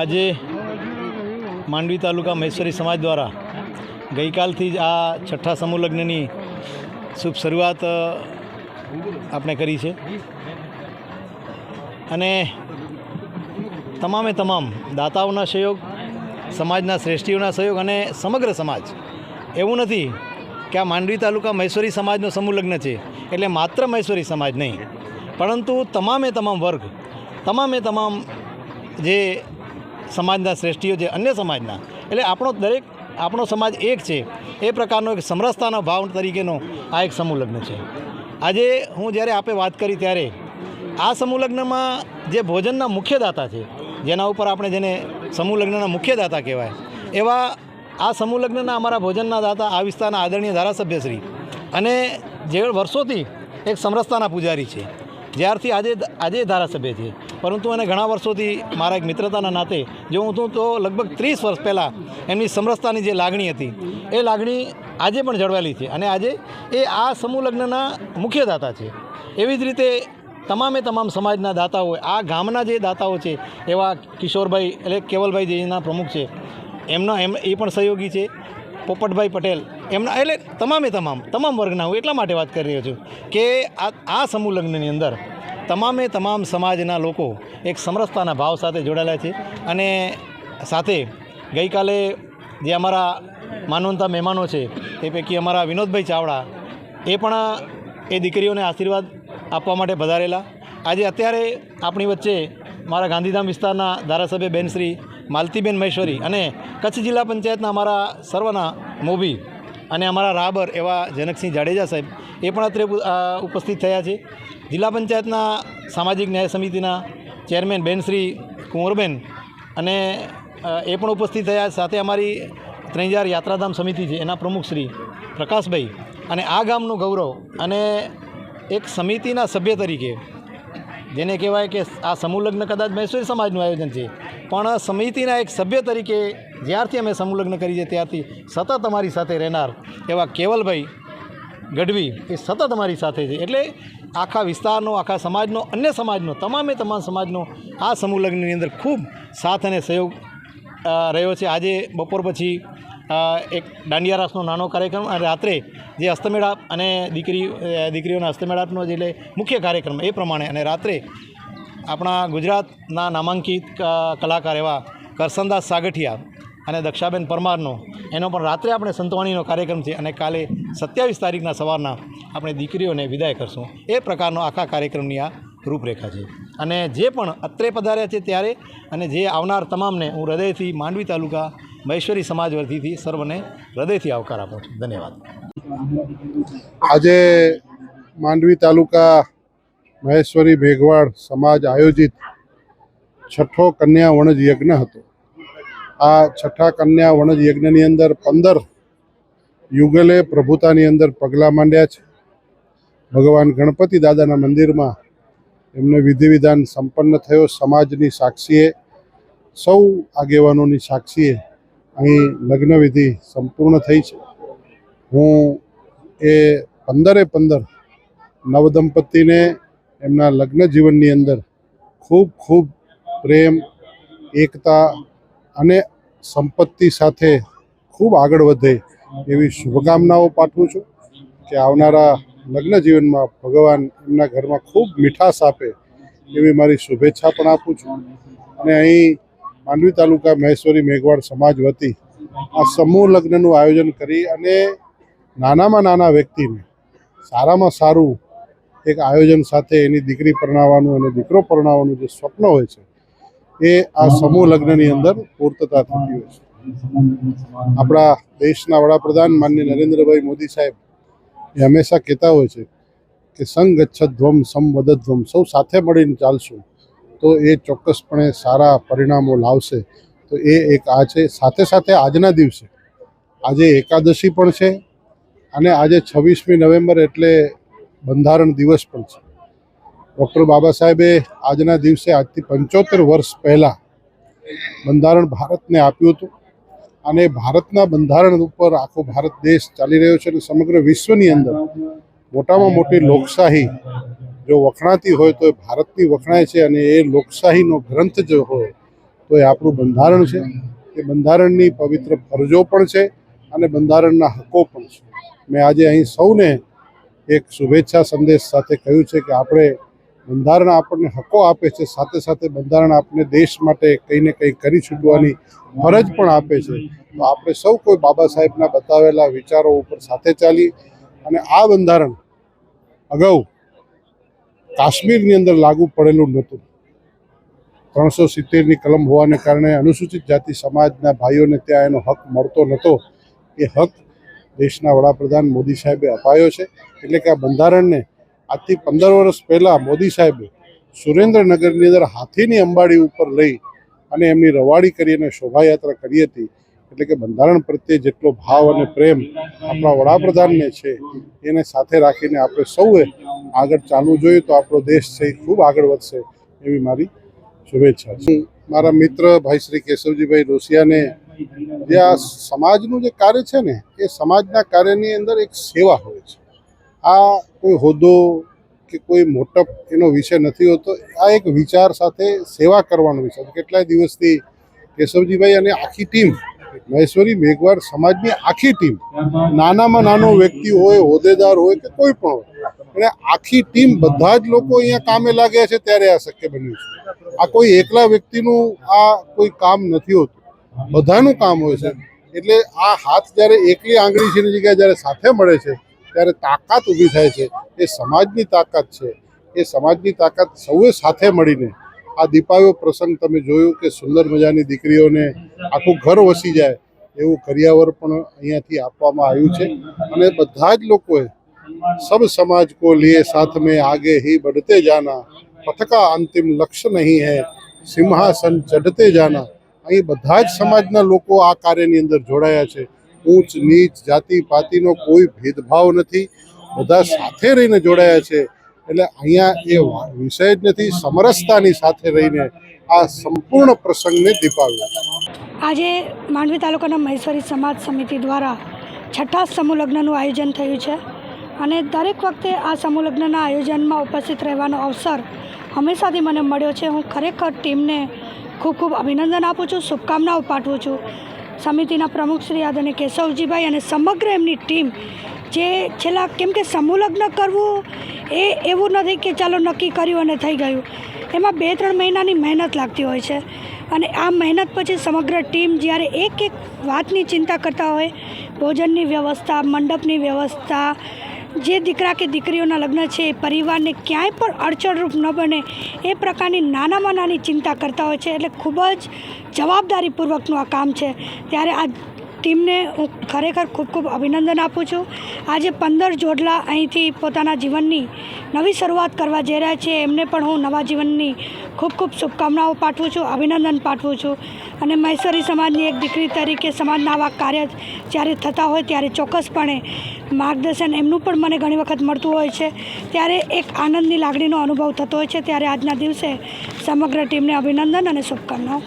આજે માંડવી તાલુકા મહેશ્વરી સમાજ દ્વારા ગઈકાલથી જ આ છઠ્ઠા સમૂહ લગ્નની શુભ શરૂઆત આપણે કરી છે. અને તમામે તમામ દાતાઓના સહયોગ, સમાજના શ્રેષ્ઠીઓના સહયોગ અને સમગ્ર સમાજ. એવું નથી કે આ માંડવી તાલુકા મહેશ્વરી સમાજનો સમૂહ લગ્ન છે, એટલે માત્ર મહેશ્વરી સમાજ નહીં. પરંતુ તમામે તમામ વર્ગ, તમામે તમામ જે સમાજના શ્રેષ્ઠીઓ છે અન્ય સમાજના. એટલે આપણો દરેક, આપણો સમાજ એક છે. એ પ્રકારનો એક સમરસતાનો ભાવ તરીકેનો આ એક સમૂહ લગ્ન છે. આજે હું જ્યારે આપે વાત કરી ત્યારે, આ સમૂહ લગ્નમાં જે ભોજનના મુખ્ય દાતા છે, જેના ઉપર આપણે જેને સમૂહ લગ્નના મુખ્ય કહેવાય, એવા આ સમૂહ લગ્નના અમારા ભોજનના દાતા આ વિસ્તારના આદરણીય ધારાસભ્યશ્રી અને જે વર્ષોથી એક સમરસતાના પૂજારી છે. જ્યારથી આજે આજે ધારાસભ્ય છે. પરંતુ એને ઘણા વર્ષોથી મારા એક મિત્રતાના નાતે, જો હું તું લગભગ ત્રીસ વર્ષ પહેલાં એમની સમરસતાની જે લાગણી હતી, એ લાગણી આજે પણ જળવાયેલી છે અને આજે એ આ સમૂહ લગ્નના મુખ્ય દાતા છે. એવી જ રીતે તમામે તમામ સમાજના દાતાઓ, આ ગામના જે દાતાઓ છે, એવા કિશોરભાઈ એટલે કેવલભાઈ જે એના પ્રમુખ છે, એમના એમ એ પણ સહયોગી છે. પોપટભાઈ પટેલ, એમના એટલે તમામે તમામ તમામ વર્ગના હું એટલા માટે વાત કરી રહ્યો છું કે આ આ સમૂહ લગ્નની અંદર તમામે તમામ સમાજના લોકો એક સમરસતાના ભાવ સાથે જોડાયેલા છે. અને સાથે ગઈકાલે જે અમારા માનવંતા મહેમાનો છે, એ પૈકી અમારા વિનોદભાઈ ચાવડા, એ પણ એ દીકરીઓને આશીર્વાદ આપવા માટે પધારેલા. આજે અત્યારે આપણી વચ્ચે મારા ગાંધીધામ વિસ્તારના ધારાસભ્ય બેનશ્રી માલતીબેન મહેશ્વરી અને કચ્છ જિલ્લા પંચાયતના અમારા સર્વના મોભી અને અમારા રાબર એવા જનકસિંહ જાડેજા સાહેબ, એ પણ અત્રે ઉપસ્થિત થયા છે. જિલ્લા પંચાયતના સામાજિક ન્યાય સમિતિના ચેરમેન બેનશ્રી કુંવરબેન અને એ પણ ઉપસ્થિત થયા. સાથે અમારી ત્રણજાર યાત્રાધામ સમિતિ છે, એના પ્રમુખ શ્રી પ્રકાશભાઈ. અને આ ગામનું ગૌરવ અને એક સમિતિના સભ્ય તરીકે, જેને કહેવાય કે આ સમૂહ લગ્ન કદાચ મહેસૂરી સમાજનું આયોજન છે, પણ સમિતિના એક સભ્ય તરીકે જ્યારથી અમે સમૂહ લગ્ન કરી છે ત્યારથી સતત અમારી સાથે રહેનાર એવા કેવલભાઈ ગઢવી એ સતત અમારી સાથે છે. એટલે આખા વિસ્તારનો, આખા સમાજનો, અન્ય સમાજનો, તમામે તમામ સમાજનો આ સમૂહ લગ્નની અંદર ખૂબ સાથ અને સહયોગ રહ્યો છે. આજે બપોર પછી એક દાંડિયા રાસનો નાનો કાર્યક્રમ અને રાત્રે જે હસ્તમેળાપ અને દીકરી દીકરીઓના હસ્તમેળાપનો જે મુખ્ય કાર્યક્રમ એ પ્રમાણે અને રાત્રે આપણા ગુજરાતના નામાંકિત કલાકાર એવા કરસનદાસ સાગઠિયા અને દક્ષાબેન પરમારનો. એનો પણ રાત્રે આપણે સંતવાણીનો કાર્યક્રમ છે અને કાલે સત્યાવીસ તારીખના સવારના આપણે દીકરીઓને વિદાય કરશું. એ પ્રકારનો આખા કાર્યક્રમની આ રૂપરેખા છે. અને જે પણ અત્રે પધાર્યા છે ત્યારે અને જે આવનાર તમામને હું હૃદયથી માંડવી તાલુકા મહેશ્વરી સમાજ વર્ધીથી સર્વને હૃદયથી આવકાર આપું છું. ધન્યવાદ. આજે માંડવી તાલુકા મહેશ્વરી મેઘવાડ સમાજ આયોજિત છઠ્ઠો કન્યા વણજ યજ્ઞ હતો. આ છઠ્ઠા કન્યા વણજ યજ્ઞની અંદર પંદર યુગલે પ્રભુતાની અંદર પગલાં માંડ્યા છે. ભગવાન ગણપતિ દાદાના મંદિરમાં એમને વિધિ વિધાન સંપન્ન થયો. સમાજની સાક્ષીએ, સૌ આગેવાનોની સાક્ષીએ અહીં લગ્ન વિધિ સંપૂર્ણ થઈ છે. હું એ પંદરે પંદર નવદંપતિને એમના લગ્ન જીવનની અંદર ખૂબ ખૂબ પ્રેમ, એકતા અને સંપત્તિ સાથે ખૂબ આગળ વધે એવી શુભકામનાઓ પાઠવું છું કે આવનારા લગ્ન જીવનમાં ભગવાન એમના ઘરમાં ખૂબ મીઠાશ આપે એવી મારી શુભેચ્છા પણ આપું છું. અને અહીં માંડવી તાલુકા મહેશ્વરી મેઘવાડ સમાજ વતી આ સમૂહ લગ્નનું આયોજન કરી અને નાનામાં નાના વ્યક્તિને સારામાં સારું એક આયોજન સાથે એની દીકરી પરણાવવાનું અને દીકરો પરણાવવાનું જે સ્વપ્ન હોય છે એ આ સમૂહ લગ્નની અંદર પૂર્તતા થતી હોય છે. આપણા દેશના વડાપ્રધાન માન્ય નરેન્દ્રભાઈ મોદી સાહેબ એ હંમેશા કહેતા હોય છે કે સંગ ગચ્છધ્વમ સંવદધ્વમ સૌ સાથે મળીને ચાલશું તો એ ચોક્કસપણે સારા પરિણામો લાવશે. તો એ એક આ છે. સાથે સાથે આજના દિવસે આજે એકાદશી પણ છે અને આજે છવ્વીસમી નવેમ્બર એટલે બંધારણ દિવસ પણ છે. ડૉક્ટર બાબા સાહેબે આજના દિવસે આજથી પંચોતેર વર્ષ પહેલાં બંધારણ ભારતને આપ્યું હતું. અને ભારતના બંધારણ ઉપર આખો ભારત દેશ ચાલી રહ્યો છે અને સમગ્ર વિશ્વની અંદર મોટામાં મોટી લોકશાહી જો વખણાતી હોય તો એ ભારતની વખણાય છે અને એ લોકશાહીનો ગ્રંથ જો હોય તો એ આપણું બંધારણ છે. એ બંધારણની પવિત્ર ફરજો પણ છે અને બંધારણના હકો પણ છે. મેં આજે અહીં સૌને એક શુભેચ્છા સંદેશ સાથે કહ્યું છે કે આપણે બંધારણ આપણને હકો આપે છે, સાથે સાથે બંધારણ આપણને દેશ માટે કંઈ ને કંઈ કરી છૂટવાની ફરજ પણ આપે છે. તો આપણે સૌ કોઈ બાબા સાહેબના બતાવેલા વિચારો ઉપર સાથે ચાલી અને આ બંધારણ અગાઉ કાશ્મીરની અંદર લાગુ પડેલું નહોતું. ત્રણસો સિત્તેરની કલમ હોવાને કારણે અનુસૂચિત જાતિ સમાજના ભાઈઓને ત્યાં એનો હક મળતો નહોતો. એ હક દેશના વડાપ્રધાન મોદી સાહેબે અપાયો છે. એટલે કે આ બંધારણને આજથી પંદર વર્ષ પહેલાં મોદી સાહેબે સુરેન્દ્રનગરની અંદર હાથીની અંબાડી ઉપર લઈ અને એમની રવાડી કરી અને શોભાયાત્રા કરી હતી. એટલે કે બંધારણ પ્રત્યે જેટલો ભાવ અને પ્રેમ આપણા વડાપ્રધાનને છે, એને સાથે રાખીને આપણે સૌએ આગળ ચાલવું જોઈએ તો આપણો દેશ છે ખૂબ આગળ વધશે એવી મારી શુભેચ્છા છે. મારા મિત્ર ભાઈ શ્રી કેશવજીભાઈ રોસિયાને જે આ સમાજનું જે કાર્ય છે ને, એ સમાજના કાર્યની અંદર એક સેવા હોય છે. આ કોઈ હોદ્દો કે કોઈ મોટપ એનો વિષય નથી હોતો, આ એક વિચાર સાથે સેવા કરવાનો વિષય કેટલાય દિવસથી કેશવજીભાઈ અને આખી ટીમ, મહેશ્વરી મેઘવાડ સમાજની આખી ટીમ, નાનામાં નાનો વ્યક્તિ હોય, હોદ્દેદાર હોય કે કોઈ પણ હોય, અને આખી ટીમ બધા જ લોકો અહીંયા કામે લાગ્યા છે ત્યારે આ શક્ય બન્યું છે. આ કોઈ એકલા વ્યક્તિનું આ કોઈ કામ નથી હોતું. બધાનું કામ હોય છે. એટલે આ હાથ જ્યારે એકલી આંગળી છે જગ્યાએ જ્યારે સાથે મળે છે ત્યારે તાકાત ઊભી થાય છે. એ સમાજની તાકાત છે. એ સમાજની તાકાત સૌએ સાથે મળીને આ દીપાવ્યો પ્રસંગ તમે જોયું કે સુંદર મજાની દીકરીઓને આખું ઘર વસી જાય એવું કરિયાવર પણ અહીંયાથી આપવામાં આવ્યું છે. અને બધા જ લોકોએ સબ સમાજ કો લીએ સાથ મેં આગે હી બઢતે જાના, પથકા અંતિમ લક્ષ્ય નહીં હે, સિંહાસન ચઢતે જાના. અહીં બધા જ સમાજના લોકો આ કાર્યની અંદર જોડાયા છે. ઊંચ, નીચ, જાતિ, પાતિનો કોઈ ભેદભાવ નથી. બધા સાથે રહીને જોડાયા છે. એટલે અહીંયા એ વિષય જ નથી, સમરસતાની સાથે રહીને આ સંપૂર્ણ પ્રસંગને દીપાવ્યો. આજે માંડવી તાલુકાના મહેશ્વરી સમાજ સમિતિ દ્વારા છઠ્ઠા સમૂહ લગ્નનું આયોજન થયું છે અને દરેક વખતે આ સમૂહ લગ્નના આયોજનમાં ઉપસ્થિત રહેવાનો અવસર હંમેશાથી મને મળ્યો છે. હું ખરેખર ટીમને ખૂબ ખૂબ અભિનંદન આપું છું, શુભકામનાઓ પાઠવું છું. સમિતિના પ્રમુખ શ્રી આદરણીય કેશવજીભાઈ અને સમગ્ર એમની ટીમ જે છેલ્લા કેમ કે સમૂહલગ્ન કરવું એ એવું નથી કે ચાલો નક્કી કર્યું અને થઈ ગયું. એમાં બે ત્રણ મહિનાની મહેનત લાગતી હોય છે અને આ મહેનત પછી સમગ્ર ટીમ જ્યારે એક એક વાતની ચિંતા કરતા હોય, ભોજનની વ્યવસ્થા, મંડપની વ્યવસ્થા જે દીકરા કે દીકરીઓના લગ્ન છે, એ પરિવારને ક્યાંય પણ અડચણરૂપ ન બને, એ પ્રકારની નાનામાં નાની ચિંતા કરતા હોય છે. એટલે ખૂબ જ જવાબદારીપૂર્વકનું આ કામ છે. ત્યારે આ ટીમને હું ખરેખર ખૂબ ખૂબ અભિનંદન આપું છું. આજે પંદર જોડલા અહીંથી પોતાના જીવનની નવી શરૂઆત કરવા જઈ રહ્યા છે. એમને પણ હું નવા જીવનની ખૂબ ખૂબ શુભકામનાઓ પાઠવું છું, અભિનંદન પાઠવું છું. અને મહેશ્વરી સમાજની એક દીકરી તરીકે સમાજના આવા કાર્ય જ્યારે થતા હોય ત્યારે ચોક્કસપણે માર્ગદર્શન એમનું પણ મને ઘણી વખત મળતું હોય છે. ત્યારે એક આનંદની લાગણીનો અનુભવ થતો હોય છે. ત્યારે આજના દિવસે સમગ્ર ટીમને અભિનંદન અને શુભકામનાઓ.